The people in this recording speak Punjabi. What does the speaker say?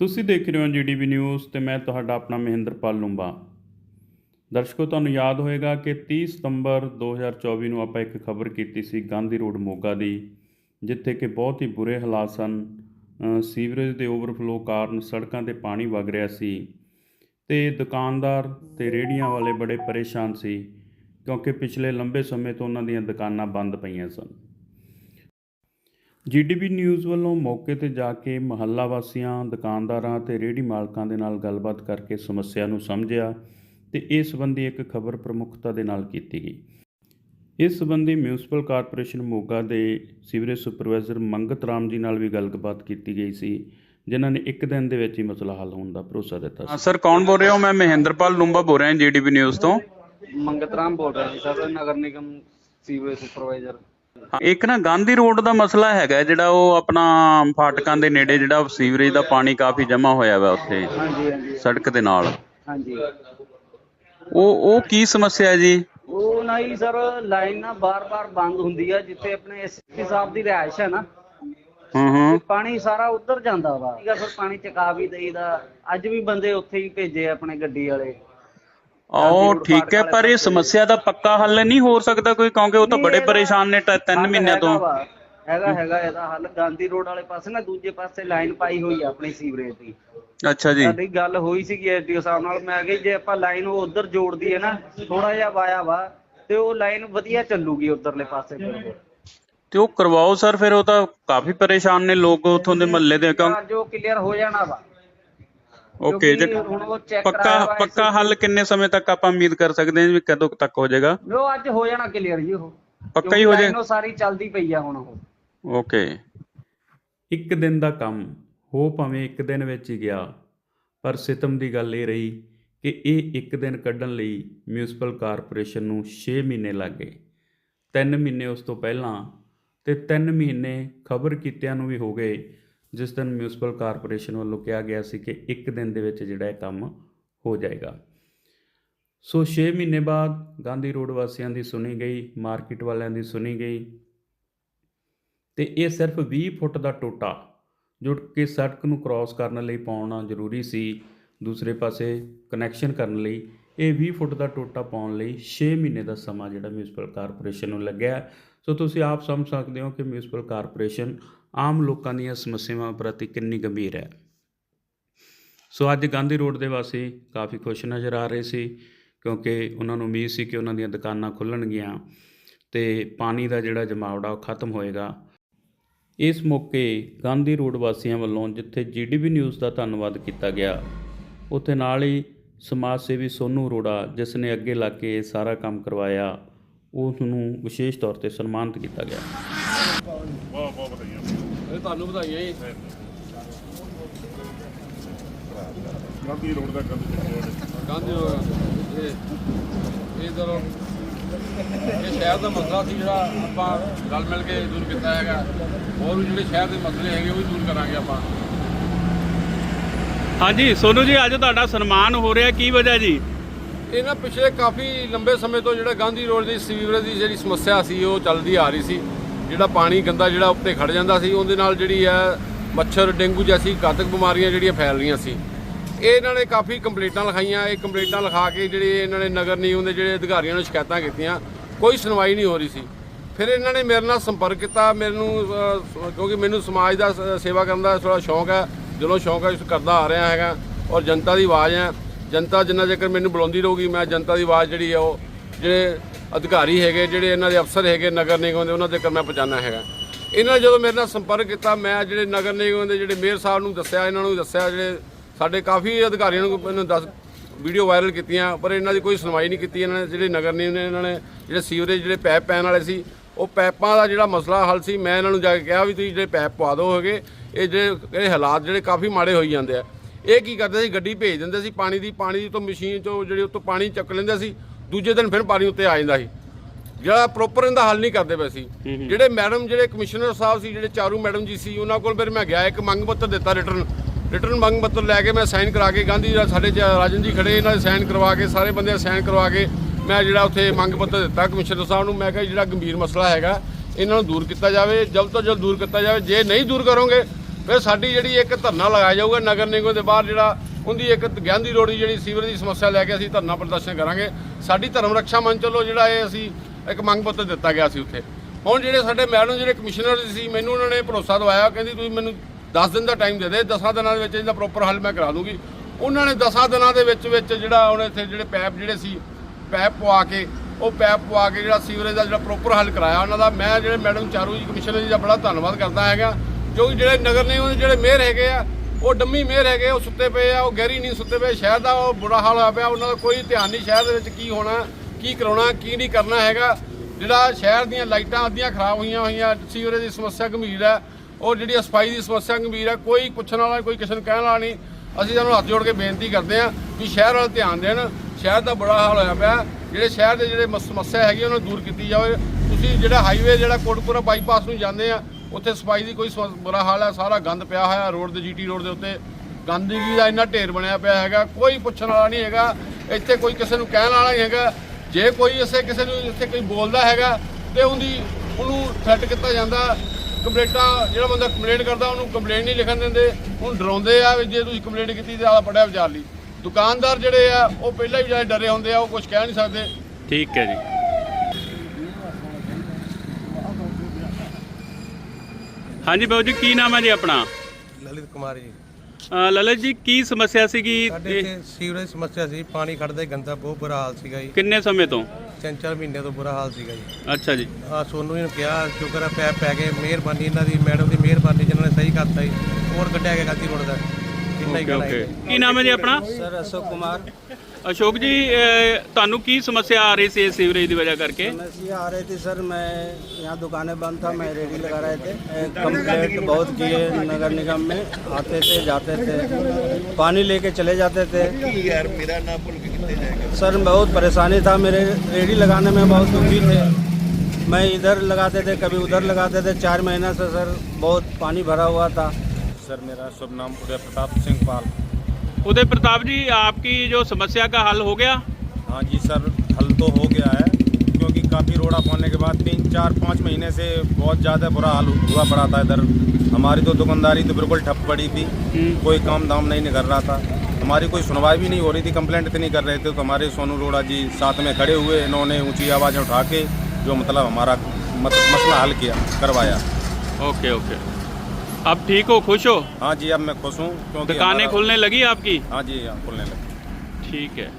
ਤੁਸੀਂ ਦੇਖ ਰਹੇ ਹੋ ਜੀਡੀਬੀ ਨਿਊਜ਼ ਤੇ ਮੈਂ ਤੁਹਾਡਾ ਆਪਣਾ ਮਹਿੰਦਰਪਾਲ ਲੂੰਬਾ। ਦਰਸ਼ਕੋ, ਤੁਹਾਨੂੰ ਯਾਦ ਹੋਏਗਾ ਕਿ 30 ਸਤੰਬਰ 2024 ਨੂੰ ਆਪਾਂ ਇੱਕ ਖਬਰ ਕੀਤੀ ਸੀ, ਗਾਂਧੀ ਰੋਡ ਮੋਗਾ ਦੀ, ਜਿੱਥੇ ਕਿ ਬਹੁਤ ਹੀ ਬੁਰੇ ਹਾਲਾਤ ਸਨ। ਸੀਵਰੇਜ ਦੇ ਓਵਰਫਲੋ ਕਾਰਨ ਸੜਕਾਂ ਤੇ ਪਾਣੀ ਵਗ ਰਿਹਾ ਸੀ ਤੇ ਦੁਕਾਨਦਾਰ ਤੇ ਰੇਹੜੀਆਂ ਵਾਲੇ ਬੜੇ ਪਰੇਸ਼ਾਨ ਸੀ ਕਿਉਂਕਿ ਪਿਛਲੇ ਲੰਬੇ ਸਮੇਂ ਤੋਂ ਉਹਨਾਂ ਦੀਆਂ ਦੁਕਾਨਾਂ ਬੰਦ ਪਈਆਂ ਸਨ। ਜੀਡੀਬੀ ਨਿਊਜ਼ ਵੱਲੋਂ ਮੌਕੇ ਤੇ ਜਾ ਕੇ ਮਹੱਲਾ ਵਾਸੀਆਂ ਦੁਕਾਨਦਾਰਾਂ ਤੇ ਰੇਹੜੀ ਮਾਲਕਾਂ ਦੇ ਨਾਲ ਗੱਲਬਾਤ ਕਰਕੇ ਸਮੱਸਿਆ ਨੂੰ ਸਮਝਿਆ ਤੇ ਇਸ ਸੰਬੰਧੀ ਇੱਕ ਖਬਰ ਪ੍ਰਮੁੱਖਤਾ ਦੇ ਨਾਲ ਕੀਤੀ ਗਈ। ਇਸ ਸੰਬੰਧੀ ਮਿਊਨਿਸਪਲ ਕਾਰਪੋਰੇਸ਼ਨ ਮੋਗਾ ਦੇ ਸੀਵਰੇਜ ਸੁਪਰਵਾਈਜ਼ਰ ਮੰਗਤ ਰਾਮ ਜੀ ਨਾਲ ਵੀ ਗੱਲਬਾਤ ਕੀਤੀ ਗਈ ਸੀ ਜਿਨ੍ਹਾਂ ਨੇ ਇੱਕ ਦਿਨ ਦੇ ਵਿੱਚ ਹੀ ਮਸਲਾ ਹੱਲ ਹੋਣ ਦਾ ਭਰੋਸਾ ਦਿੱਤਾ ਸੀ। ਸਰ ਕੌਣ ਬੋਲ ਰਹੇ ਹੋ? ਮੈਂ ਮਹਿੰਦਰਪਾਲ ਲੁੰਬਾ ਬੋਲ ਰਿਹਾ ਜੀਡੀਪੀ ਨਿਊਜ਼ ਤੋਂ। ਮੰਗਤ ਰਾਮ ਬੋਲ ਰਿਹਾ ਜੀ sir Nagar Nigam sewerage supervisor. ਹਾਂ, ਇੱਕ ਨਾ ਗਾਂਧੀ ਰੋਡ ਦਾ ਮਸਲਾ ਹੈਗਾ ਜਿਹੜਾ ਉਹ ਆਪਣਾ ਫਾਟਕਾਂ ਦੇ ਨੇੜੇ ਜਿਹੜਾ ਸੀਵਰੇਜ ਦਾ ਪਾਣੀ ਕਾਫੀ ਜਮ੍ਹਾਂ ਹੋਇਆ ਵਾ ਉੱਥੇ ਹਾਂਜੀ ਹਾਂਜੀ। ਸੜਕ ਦੇ ਨਾਲ। ਹਾਂਜੀ। ਉਹ ਉਹ ਕੀ ਸਮੱਸਿਆ ਹੈ ਜੀ? ਉਹ ਨਾ ਸਰ ਲਾਈਨ ਨਾ ਬਾਰ-ਬਾਰ ਬੰਦ ਹੁੰਦੀ ਆ ਜਿੱਥੇ ਆਪਣੇ ਐਸਪੀ ਸਾਹਿਬ ਦੀ ਰਿਹਾਇਸ਼ ਹੈ ਨਾ। ਹੂੰ ਹੂੰ। ਪਾਣੀ ਸਾਰਾ ਉੱਧਰ ਜਾਂਦਾ ਵਾ। ਠੀਕ ਆ ਫਿਰ ਪਾਣੀ ਚਕਾ ਵੀ ਦੇਈਦਾ। ਅੱਜ ਵੀ ਬੰਦੇ ਉੱਥੇ ਹੀ ਭੇਜੇ ਆਪਣੇ ਗੱਡੀ ਵਾਲੇ। ਉਹ ਠੀਕ ਹੈ ਪਰ ਇਹ ਸਮੱਸਿਆ ਦਾ ਪੱਕਾ ਹੱਲ ਨਹੀਂ ਹੋ ਸਕਦਾ ਕੋਈ ਕਿਉਂਕਿ ਉਹ ਤਾਂ ਬੜੇ ਪਰੇਸ਼ਾਨ ਨੇ ਟ- ਤਿੰਨ ਹੱਲ ਮਹੀਨਿਆਂ ਹੈਗਾ ਤੋਂ। ਹੈਗਾ ਹੈਗਾ ਇਹਦਾ ਹੱਲ। ਗਾਂਧੀ ਰੋਡ ਵਾਲੇ ਪਾਸੇ ਨਾ ਦੂਜੇ ਪਾਸੇ ਲਾਈਨ ਪਾਈ ਹੋਈ ਆ ਆਪਣੀ ਸੀਵਰੇਜ ਦੀ। ਅੱਛਾ ਜੀ। ਸਾਡੀ ਗੱਲ ਹੋਈ ਸੀਗੀ ਐਸਡੀਓ ਸਾਹਿਬ ਨਾਲ। ਮੈਂ ਕਿਹਾ ਜੇ ਆਪਾਂ ਲਾਈਨ ਉਹ ਉਧਰ ਜੋੜਦੀ ਹੈ ਨਾ ਥੋੜਾ ਜਿਹਾ ਵਾਇਆ ਵਾ ਤੇ ਉਹ ਲਾਈਨ ਵਧੀਆ ਚੱਲੂਗੀ ਉਧਰਲੇ ਪਾਸੇ ਬਿਲਕੁਲ ਤੇ ਉਹ ਕਰਵਾਓ ਸਰ ਫਿਰ ਉਹ ਤਾਂ ਕਾਫੀ ਪਰੇਸ਼ਾਨ ਨੇ ਲੋਕ ਉਥੋਂ ਦੇ ਮਹੱਲੇ ਦੇ ਕਿਉਂ ਜੋ ਕਲੀਅਰ ਹੋ ਜਾਣਾ ਵਾ। ਓਕੇ ਜੇ ਕਿਉਂਕਿ ਹੁਣ ਉਹ ਚੈੱਕ ਪੱਕਾ ਪੱਕਾ ਹੱਲ ਕਿੰਨੇ ਸਮੇਂ ਤੱਕ ਆਪਾਂ ਉਮੀਦ ਕਰ ਸਕਦੇ ਹਾਂ ਵੀ ਕਦੋਂ ਤੱਕ ਹੋ ਜਾਏਗਾ? ਉਹ ਅੱਜ ਹੋ ਜਾਣਾ ਕਲੀਅਰ ਜੀ ਉਹ। ਪੱਕਾ ਹੀ ਹੋ ਕਿਉਂਕਿ ਜਾਏ? ਉਹ ਸਾਰੀ ਚੱਲਦੀ ਪਈ ਆ ਹੁਣ ਉਹ। ਓਕੇ ਇੱਕ ਦਿਨ ਦਾ ਕੰਮ ਹੋ ਭਾਵੇਂ ਇੱਕ ਦਿਨ ਵਿੱਚ ਹੀ ਗਿਆ ਪਰ ਸਿਤਮ ਦੀ ਗੱਲ ਇਹ ਰਹੀ ਕਿ ਇਹ ਇੱਕ ਦਿਨ ਕੱਢਣ ਲਈ ਮਿਊਨਿਸਪਲ ਕਾਰਪੋਰੇਸ਼ਨ ਨੂੰ 6 ਮਹੀਨੇ ਲੱਗ ਗਏ। 3 ਮਹੀਨੇ ਉਸ ਤੋਂ ਪਹਿਲਾਂ ਤੇ 3 ਮਹੀਨੇ ਖਬਰ ਕੀਤਿਆਂ ਨੂੰ ਵੀ ਹੋ ਗਏ ਜਿਸ ਦਿਨ ਮਿਊਨਿਸਪਲ ਕਾਰਪੋਰੇਸ਼ਨ ਵੱਲੋਂ ਕਿਹਾ ਗਿਆ ਸੀ ਕਿ ਇੱਕ ਦਿਨ ਦੇ ਵਿੱਚ ਜਿਹੜਾ ਇਹ ਕੰਮ ਹੋ ਜਾਏਗਾ। ਸੋ 6 ਮਹੀਨੇ ਬਾਅਦ ਗਾਂਧੀ ਰੋਡ ਵਾਸੀਆਂ ਦੀ ਸੁਣੀ ਗਈ, ਮਾਰਕੀਟ ਵਾਲਿਆਂ ਦੀ ਸੁਣੀ ਗਈ। ਤੇ ਇਹ ਸਿਰਫ 20 ਫੁੱਟ ਦਾ ਟੋਟਾ, ਜੋ ਕਿ ਸੜਕ ਨੂੰ ਕ੍ਰਾਸ ਕਰਨ ਲਈ ਪਾਉਣਾ ਜ਼ਰੂਰੀ ਸੀ। ਦੂਸਰੇ ਪਾਸੇ ਕਨੈਕਸ਼ਨ ਕਰਨ ਲਈ ਇਹ 20 ਫੁੱਟ ਦਾ ਟੋਟਾ ਪਾਉਣ ਲਈ 6 ਮਹੀਨੇ ਦਾ ਸਮਾਂ ਜਿਹੜਾ ਮਿਊਨਿਸਪਲ ਕਾਰਪੋਰੇਸ਼ਨ ਨੂੰ ਲੱਗਿਆ। ਸੋ ਤੁਸੀਂ ਆਪ ਸਮਝ ਸਕਦੇ ਹੋ ਕਿ ਮਿਊਨਿਸਪਲ ਕਾਰਪੋਰੇਸ਼ਨ ਆਮ ਲੋਕਾਂ ਦੀਆਂ ਸਮੱਸਿਆਵਾਂ ਪ੍ਰਤੀ ਕਿੰਨੀ ਗੰਭੀਰ ਹੈ। ਸੋ ਅੱਜ ਗਾਂਧੀ ਰੋਡ ਦੇ ਵਾਸੀ ਕਾਫੀ ਖੁਸ਼ ਨਜ਼ਰ ਆ ਰਹੇ ਸੀ ਕਿਉਂਕਿ ਉਹਨਾਂ ਨੂੰ ਉਮੀਦ ਸੀ ਕਿ ਉਹਨਾਂ ਦੀਆਂ ਦੁਕਾਨਾਂ ਖੁੱਲਣਗੀਆਂ ਤੇ ਪਾਣੀ ਦਾ ਜਿਹੜਾ ਜਮਾਵੜਾ ਉਹ ਖਤਮ ਹੋਏਗਾ। ਇਸ ਮੌਕੇ ਗਾਂਧੀ ਰੋਡ ਵਾਸੀਆਂ ਵੱਲੋਂ ਜਿੱਥੇ ਜੀਡੀਬੀ ਨਿਊਜ਼ ਦਾ ਧੰਨਵਾਦ ਕੀਤਾ ਗਿਆ, ਉੱਥੇ ਨਾਲ ਹੀ ਸਮਾਜ ਸੇਵੀ ਸੋਨੂ ਅਰੋੜਾ, ਜਿਸ ਨੇ ਅੱਗੇ ਲੱਗ ਕੇ ਸਾਰਾ ਕੰਮ ਕਰਵਾਇਆ। ਉਸ ਨੂੰ ਵਿਸ਼ੇਸ਼ ਤੌਰ ਤੇ ਸਨਮਾਨਿਤ ਕੀਤਾ ਗਿਆ। ਇਹ ਤੁਹਾਨੂੰ ਵਧਾਈਆਂ ਜੀ। ਗਾਂਧੀ ਰੋਡ ਦਾ ਗੰਦ ਚੱਕਿਆ ਗਾਂਧੀ ਰੋਡ ਇਹ ਇਹ ਜਦੋਂ ਇਹ ਸ਼ਹਿਰ ਦਾ ਮਸਲਾ ਸੀ ਜਿਹੜਾ ਆਪਾਂ ਰਲ ਮਿਲ ਕੇ ਦੂਰ ਕੀਤਾ ਹੈਗਾ। ਹੋਰ ਵੀ ਜਿਹੜੇ ਸ਼ਹਿਰ ਦੇ ਮਸਲੇ ਹੈਗੇ ਉਹ ਵੀ ਦੂਰ ਕਰਾਂਗੇ ਆਪਾਂ। ਹਾਂਜੀ ਸੋਨੂ ਜੀ ਅੱਜ ਤੁਹਾਡਾ ਸਨਮਾਨ ਹੋ ਰਿਹਾ। ਕੀ ਵਜ੍ਹਾ ਜੀ? ਇਹ ਨਾ ਪਿਛਲੇ ਕਾਫੀ ਲੰਬੇ ਸਮੇਂ ਤੋਂ ਜਿਹੜਾ ਗਾਂਧੀ ਰੋਡ ਦੀ ਸੀਵਰੇਜ ਦੀ ਜਿਹੜੀ ਸਮੱਸਿਆ ਸੀ, ਉਹ ਚੱਲਦੀ ਆ ਰਹੀ ਸੀ। ਜਿਹੜਾ ਪਾਣੀ ਗੰਦਾ ਜਿਹੜਾ ਉੱਤੇ ਖੜ ਜਾਂਦਾ ਸੀ, ਉਹਦੇ ਨਾਲ ਜਿਹੜੀ ਹੈ ਮੱਛਰ, ਡੇਂਗੂ ਜੈਸੀ ਘਾਤਕ ਬਿਮਾਰੀਆਂ ਜਿਹੜੀਆਂ ਫੈਲ ਰਹੀਆਂ ਸੀ। ਇਹ ਇਹਨਾਂ ਨੇ ਕਾਫੀ ਕੰਪਲੇਂਟਾਂ ਲਿਖਾਈਆਂ। ਇਹ ਕੰਪਲੇਂਟਾਂ ਲਿਖਾ ਕੇ ਜਿਹੜੇ ਇਹਨਾਂ ਨੇ ਨਗਰ ਨਿਗਮ ਦੇ ਜਿਹੜੇ ਅਧਿਕਾਰੀਆਂ ਨੂੰ ਸ਼ਿਕਾਇਤਾਂ ਕੀਤੀਆਂ, ਕੋਈ ਸੁਣਵਾਈ ਨਹੀਂ ਹੋ ਰਹੀ ਸੀ। ਫਿਰ ਇਹਨਾਂ ਨੇ ਮੇਰੇ ਨਾਲ ਸੰਪਰਕ ਕੀਤਾ। ਮੈਨੂੰ ਕਿਉਂਕਿ ਮੈਨੂੰ ਸਮਾਜ ਦਾ ਸ- ਸੇਵਾ ਕਰਨ ਦਾ ਥੋੜਾ ਸ਼ੌਂਕ ਹੈ। ਜਦੋਂ ਸ਼ੌਂਕ ਹੈ, ਇਸ ਕਰਦਾ ਆ ਰਿਹਾ ਹੈਗਾ ਔਰ ਜਨਤਾ ਦੀ ਆਵਾਜ਼ ਹੈ। ਜਨਤਾ ਜਿੰਨਾ ਚਿਰ ਮੈਨੂੰ ਬੁਲਾਉਂਦੀ ਰਹੂਗੀ, ਮੈਂ ਜਨਤਾ ਦੀ ਆਵਾਜ਼ ਜਿਹੜੀ ਆ ਉਹ ਜਿਹੜੇ ਅਧਿਕਾਰੀ ਹੈਗੇ, ਜਿਹੜੇ ਇਹਨਾਂ ਦੇ ਅਫਸਰ ਹੈਗੇ ਨਗਰ ਨਿਗਮ ਦੇ, ਉਹਨਾਂ ਦੇ ਤੱਕ ਮੈਂ ਪਹੁੰਚਾਉਣਾ ਹੈਗਾ। ਇਹਨਾਂ ਨੇ ਜਦੋਂ ਮੇਰੇ ਨਾਲ ਸੰਪਰਕ ਕੀਤਾ, ਮੈਂ ਜਿਹੜੇ ਨਗਰ ਨਿਗਮ ਦੇ ਜਿਹੜੇ ਮੇਅਰ ਸਾਹਿਬ ਨੂੰ ਦੱਸਿਆ, ਇਹਨਾਂ ਨੂੰ ਦੱਸਿਆ, ਜਿਹੜੇ ਸਾਡੇ ਕਾਫੀ ਅਧਿਕਾਰੀਆਂ ਨੂੰ ਮੈਨੂੰ ਦੱਸ ਵੀਡੀਓ ਵਾਇਰਲ ਕੀਤੀਆਂ, ਪਰ ਇਹਨਾਂ ਦੀ ਕੋਈ ਸੁਣਵਾਈ ਨਹੀਂ ਕੀਤੀ। ਇਹਨਾਂ ਨੇ ਜਿਹੜੇ ਨਗਰ ਨਿਗਮ ਨੇ, ਇਹਨਾਂ ਨੇ ਜਿਹੜੇ ਸੀਵਰੇਜ, ਜਿਹੜੇ ਪੈਪ ਪੈਣ ਵਾਲੇ ਸੀ, ਉਹ ਪੈਪਾਂ ਦਾ ਜਿਹੜਾ ਮਸਲਾ ਹੱਲ ਸੀ, ਮੈਂ ਇਹਨਾਂ ਨੂੰ ਜਾ ਕੇ ਕਿਹਾ ਵੀ ਤੁਸੀਂ ਜਿਹੜੇ ਪੈਪ ਪਵਾ ਦਿਓ ਹੋਗੇ, ਇਹ ਜਿਹੜੇ, ਇਹ ਹਾਲਾਤ ਜਿਹੜੇ ਕਾਫੀ ਮਾੜੇ ਹੋਈ ਜਾਂਦੇ ਆ। ਇਹ ਕੀ ਕਰਦੇ ਸੀ? ਗੱਡੀ ਭੇਜ ਦਿੰਦੇ ਸੀ ਪਾਣੀ ਦੀ ਪਾਣੀ ਦੀ ਤੋਂ ਮਸ਼ੀਨ ਤੋਂ ਜਿਹੜੇ ਉੱਤੋਂ ਪਾਣੀ ਚੱਕ ਲੈਂਦੇ ਸੀ ਦੂਜੇ ਦਿਨ ਫਿਰ ਪਾਣੀ ਉੱਤੇ ਆ ਜਾਂਦਾ ਸੀ। ਜਿਹੜਾ ਪ੍ਰੋਪਰ ਇਹਦਾ ਹੱਲ ਨਹੀਂ ਕਰਦੇ ਪਏ ਸੀ। ਜਿਹੜੇ ਮੈਡਮ ਜਿਹੜੇ ਕਮਿਸ਼ਨਰ ਸਾਹਿਬ ਸੀ ਜਿਹੜੇ ਚਾਰੂ ਮੈਡਮ ਜੀ ਸੀ ਉਹਨਾਂ ਕੋਲ ਫਿਰ ਮੈਂ ਗਿਆ ਇੱਕ ਮੰਗ ਪੱਤਰ ਦਿੱਤਾ ਰਿਟਰਨ ਰਿਟਰਨ ਮੰਗ ਪੱਤਰ ਲੈ ਕੇ ਮੈਂ ਸਾਈਨ ਕਰਾ ਕੇ ਗਾਂਧੀ ਜੀ ਸਾਡੇ ਚ ਰਾਜਨ ਜੀ ਖੜੇ ਇਹਨਾਂ ਦੇ ਸਾਈਨ ਕਰਵਾ ਕੇ ਸਾਰੇ ਬੰਦੇ ਸਾਈਨ ਕਰਵਾ ਕੇ ਮੈਂ ਜਿਹੜਾ ਉੱਥੇ ਮੰਗ ਪੱਤਰ ਦਿੱਤਾ ਕਮਿਸ਼ਨਰ ਸਾਹਿਬ ਨੂੰ। ਮੈਂ ਕਿਹਾ ਜਿਹੜਾ ਗੰਭੀਰ ਮਸਲਾ ਹੈਗਾ ਇਹਨਾਂ ਨੂੰ ਦੂਰ ਕੀਤਾ ਜਾਵੇ ਜਲਦ ਤੋਂ ਜਲਦ ਦੂਰ ਕੀਤਾ ਜਾਵੇ। ਜੇ ਨਹੀਂ ਦੂਰ ਕਰੋਗੇ ਫਿਰ ਸਾਡੀ ਜਿਹੜੀ ਇੱਕ ਧਰਨਾ ਲਗਾਇਆ ਜਾਊਗਾ ਨਗਰ ਨਿਗਮ ਦੇ ਬਾਹਰ ਜਿਹੜਾ, ਉਹਦੀ ਇੱਕ ਗਾਂਧੀ ਰੋਡ ਦੀ ਜਿਹੜੀ ਸੀਵਰੇਜ ਦੀ ਸਮੱਸਿਆ ਲੈ ਕੇ ਅਸੀਂ ਧਰਨਾ ਪ੍ਰਦਰਸ਼ਨ ਕਰਾਂਗੇ। ਸਾਡੀ ਧਰਮ ਰੱਖਿਆ ਮੰਚ ਵੱਲੋਂ ਜਿਹੜਾ ਇਹ ਅਸੀਂ ਇੱਕ ਮੰਗ ਪੱਤਰ ਦਿੱਤਾ ਗਿਆ ਸੀ ਉੱਥੇ। ਹੁਣ ਜਿਹੜੇ ਸਾਡੇ ਮੈਡਮ, ਜਿਹੜੇ ਕਮਿਸ਼ਨਰ ਸੀ, ਮੈਨੂੰ ਉਹਨਾਂ ਨੇ ਭਰੋਸਾ ਦਵਾਇਆ, ਕਹਿੰਦੀ ਤੁਸੀਂ ਮੈਨੂੰ 10 ਦਿਨ ਦਾ ਟਾਈਮ ਦੇ ਦੇ 10 ਦਿਨਾਂ ਦੇ ਵਿੱਚ ਇਹਦਾ ਪ੍ਰੋਪਰ ਹੱਲ ਮੈਂ ਕਰਾ ਦੂੰਗੀ। ਉਹਨਾਂ ਨੇ 10 ਦਿਨਾਂ ਦੇ ਵਿੱਚ ਵਿੱਚ ਜਿਹੜਾ ਉਹਨੇ ਇੱਥੇ ਜਿਹੜੇ ਪੈਪ ਜਿਹੜੇ ਸੀ, ਪੈਪ ਪਵਾ ਕੇ, ਉਹ ਪੈਪ ਪਵਾ ਕੇ ਜਿਹੜਾ ਸੀਵਰੇਜ ਦਾ ਜਿਹੜਾ ਪ੍ਰੋਪਰ ਹੱਲ ਕਰਾਇਆ, ਉਹਨਾਂ ਦਾ ਮੈਂ ਜਿਹੜੇ ਮੈਡਮ ਚਾਰੂ ਜੀ, ਕਮਿਸ਼ਨਰ ਜੀ ਦਾ ਬੜਾ ਧੰਨਵਾਦ ਕਰਦਾ ਹੈਗਾ। ਕਿਉਂਕਿ ਜਿਹੜੇ ਨਗਰ ਨਿਗਮ ਦੇ ਜਿਹੜੇ ਮੇਅਰ ਹੈਗੇ ਆ, ਉਹ ਡੰਮੀ ਮੇਅਰ ਹੈਗੇ, ਉਹ ਸੁੱਤੇ ਪਏ ਆ, ਉਹ ਗਹਿਰੀ ਨਹੀਂ ਸੁੱਤੇ ਪਏ ਸ਼ਹਿਰ ਦਾ ਉਹ ਬੁਰਾ ਹਾਲ ਹੋਇਆ ਪਿਆ, ਉਹਨਾਂ ਦਾ ਕੋਈ ਧਿਆਨ ਨਹੀਂ ਸ਼ਹਿਰ ਦੇ ਵਿੱਚ ਕੀ ਹੋਣਾ, ਕੀ ਕਰਾਉਣਾ, ਕੀ ਨਹੀਂ ਕਰਨਾ ਹੈਗਾ। ਜਿਹੜਾ ਸ਼ਹਿਰ ਦੀਆਂ ਲਾਈਟਾਂ ਅੱਧੀਆਂ ਖਰਾਬ ਹੋਈਆਂ ਹੋਈਆਂ ਸੀਵਰੇਜ ਦੀ ਸਮੱਸਿਆ ਗੰਭੀਰ ਹੈ ਉਹ ਜਿਹੜੀ ਸਫ਼ਾਈ ਦੀ ਸਮੱਸਿਆ ਗੰਭੀਰ ਹੈ ਕੋਈ ਪੁੱਛਣ ਵਾਲਾ, ਕੋਈ ਕਿਸੇ ਨੂੰ ਕਹਿਣ ਵਾਲਾ ਨਹੀਂ। ਅਸੀਂ ਤੁਹਾਨੂੰ ਹੱਥ ਜੋੜ ਕੇ ਬੇਨਤੀ ਕਰਦੇ ਹਾਂ ਕਿ ਸ਼ਹਿਰ ਵੱਲ ਧਿਆਨ ਦੇਣ, ਸ਼ਹਿਰ ਦਾ ਬੜਾ ਹਾਲ ਹੋਇਆ ਪਿਆ। ਜਿਹੜੇ ਸ਼ਹਿਰ ਦੇ ਜਿਹੜੇ ਮਸ- ਸਮੱਸਿਆ ਹੈਗੀ, ਉਹਨਾਂ ਨੂੰ ਦੂਰ ਕੀਤੀ ਜਾਵੇ। ਤੁਸੀਂ ਜਿਹੜਾ ਹਾਈਵੇ ਜਿਹੜਾ ਕੋਟਪੁਰਾ ਬਾਈਪਾਸ ਨੂੰ ਜਾਂਦੇ ਆ ਉੱਥੇ ਸਫ਼ਾਈ ਦੀ ਕੋਈ ਸਮ- ਬੁਰਾ ਹਾਲ ਹੈ, ਸਾਰਾ ਗੰਦ ਪਿਆ ਹੋਇਆ ਰੋਡ ਦੇ ਜੀਟੀ ਰੋਡ ਦੇ ਉੱਤੇ। ਗੰਦਗੀ ਦਾ ਇੰਨਾ ਢੇਰ ਬਣਿਆ ਪਿਆ ਹੈਗਾ, ਕੋਈ ਪੁੱਛਣ ਵਾਲਾ ਨਹੀਂ ਹੈਗਾ, ਇੱਥੇ ਕੋਈ ਕਿਸੇ ਨੂੰ ਕਹਿਣ ਵਾਲਾ ਨਹੀਂ ਹੈਗਾ। ਜੇ ਕੋਈ ਇਸੇ ਕਿਸੇ ਨੂੰ ਇੱਥੇ ਕੋਈ ਬੋਲਦਾ ਹੈਗਾ, ਤੇ ਉਹਦੀ ਉਹਨੂੰ ਥ੍ਰੈਟ ਕੀਤਾ ਜਾਂਦਾ। ਕੰਪਲੇਂਟਾਂ, ਜਿਹੜਾ ਬੰਦਾ ਕੰਪਲੇਂਟ ਕਰਦਾ, ਉਹਨੂੰ ਕੰਪਲੇਂਟ ਨਹੀਂ ਲਿਖਣ ਦਿੰਦੇ। ਹੁਣ ਡਰਾਉਂਦੇ ਆ ਵੀ ਜੇ ਤੁਸੀਂ ਕੰਪਲੇਂਟ ਕੀਤੀ ਤਾਂ ਆਲਾ ਪੜਿਆ ਵਿਚਾਰ ਲਈ। ਦੁਕਾਨਦਾਰ ਜਿਹੜੇ ਆ, ਉਹ ਪਹਿਲਾਂ ਹੀ ਵਿਚਾਰੇ ਡਰੇ ਹੁੰਦੇ ਆ, ਉਹ ਕੁਝ ਕਹਿ ਨਹੀਂ ਸਕਦੇ। ਠੀਕ ਹੈ ਜੀ। ਹਾਂਜੀ ਬਾਬੂ ਜੀ ਕੀ ਨਾਮ ਹੈ ਜੀ ਆਪਣਾ? ਲਲਿਤ ਕੁਮਾਰ ਜੀ। ਅ, ਲਲਿਤ ਜੀ ਕੀ ਸਮੱਸਿਆ ਸੀਗੀ? ਸਾਡੇ ਇੱਥੇ ਸੀਵਰੇਜ ਸਮੱਸਿਆ ਸੀ ਪਾਣੀ ਖੜਦਾ ਹੀ ਗੰਦਾ ਬਹੁਤ ਬੁਰਾ ਹਾਲ ਸੀਗਾ ਜੀ। ਕਿੰਨੇ ਸਮੇਂ ਤੋਂ? ਤਿੰਨ ਚਾਰ ਮਹੀਨੇ ਤੋਂ ਬੁਰਾ ਹਾਲ ਸੀਗਾ ਜੀ। ਅੱਛਾ ਜੀ। ਆ ਸੋਨੂੰ ਨੂੰ ਕਿਹਾ ਸ਼ੁਕਰ ਹੈ ਪੈਪ ਪੈ ਗਏ ਮਿਹਰਬਾਨੀ ਇਹਨਾਂ ਦੀ ਮੈਡਮ ਦੀ ਮਿਹਰਬਾਨੀ ਜਿਨ੍ਹਾਂ ਨੇ ਸਹੀ ਕਰਤਾ ਜੀ ਹੋਰ ਕੱਢਿਆ ਗਿਆ ਗਾਂਧੀ ਰੋਡ ਦਾ। ਇੰਨਾ ਹੀ ਓਕੇ ਕਹਿਣਾ ਓਕੇ ਹੈ ਕੀ ਨਾਮ ਹੈ ਜੀ ਆਪਣਾ सर अशोक कुमार ਅਸ਼ੋਕ ਜੀ ਅ, ਤੁਹਾਨੂੰ ਕੀ ਸਮੱਸਿਆ ਆ ਰਹੀ ਸੀ ਇਸ ਸੀਵਰੇਜ ਦੀ ਵਜ੍ਹਾ ਕਰਕੇ समस्या आ रही थी सर मैं यहाँ दुकानें बंद था मैं रेडी लगा रहे थे कंप्लेंट बहुत किए नगर निगम में आते थे जाते थे पानी लेके चले जाते थे यार मेरा नाम बोल के सर बहुत परेशानी था मेरे रेडी लगाने में बहुत दुखी थे मैं इधर लगाते थे कभी उधर लगाते थे चार महीना से सर बहुत पानी भरा हुआ था सर मेरा शुभ नाम उदय प्रताप सिंह पाल उदय प्रताप जी आपकी जो समस्या का हल हो गया हाँ जी सर हल तो हो गया है क्योंकि काफ़ी रोड़ा पाने के बाद तीन चार पाँच महीने से बहुत ज़्यादा बुरा हाल हुआ पड़ा था इधर हमारी तो दुकानदारी तो बिल्कुल ठप पड़ी थी कोई काम दाम नहीं कर रहा था हमारी कोई सुनवाई भी नहीं हो रही थी कंप्लेंट इतनी कर रहे थे तो हमारे सोनू रोड़ा जी साथ में खड़े हुए इन्होंने ऊंची आवाज़ उठा के जो मतलब हमारा मत, मसला हल किया करवाया ओके ओके अब ठीक हो खुश हो हाँ जी अब मैं खुश हूँ क्योंकि दुकानें हमारा- खुलने लगी आपकी हाँ जी हाँ खुलने लगी ठीक है